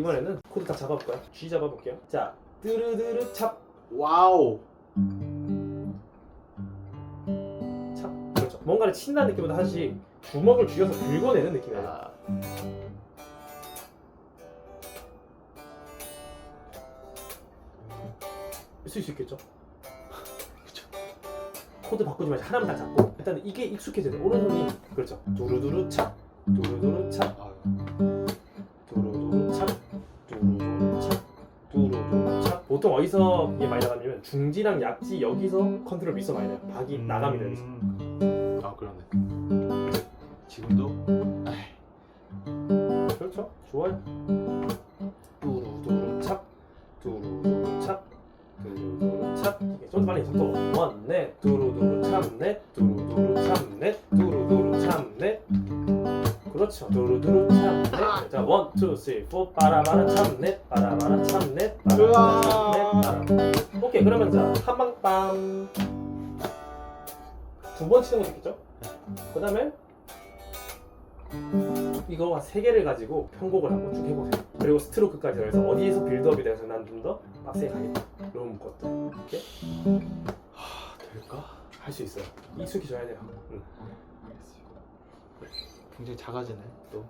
이번에는 코드 다 잡아볼까요? G 잡아볼게요. 자, 뜨르르르 찹, 와우. 찹. 그렇죠. 뭔가를 친다는 느낌보다 사실 주먹을 쥐어서 긁어내는 느낌이에요. 아, 쓸 수 있겠죠? 그쵸. 코드 바꾸지 말고 하나만 딱 잡고 일단 이게 익숙해져야 돼. 오른손이 그렇죠. 두루두루 찹, 두루두루 찹, 아 보통 어디서 이게 많이 나가냐면 중지랑 약지 여기서 컨트롤 미서 많이 나요. 박이 나갑니다. 여기서. 음. 아 그러네. 지금도 그렇죠. 좋아요. 두루두루 찹, 두루두루 찹, 두루두루 찹. 이게 좀 빨리 속도 원, 넷, 두루두루 참, 넷, 두루두루 참, 넷, 두루두루 참, 넷. 그렇죠. 두루두루 참, 넷. 자, 원, 투, 쓰리, 포, 빠라바라 참, 넷, 빠라바라 참, 넷, 빠라바라 참. 오케이. 그러면 자, 한방빰. 두번 치는 거 좋겠죠? 그 다음에 이거 세 개를 가지고 편곡을 한번 쭉 해보세요. 그리고 스트로크까지 해서 어디에서 빌드업이 돼서 난 좀 더 빡세게 가겠다. 이런 것들 이렇게 하 될까? 할 수 있어요. 익숙해져야 돼요. 응. 굉장히 작아지네 또.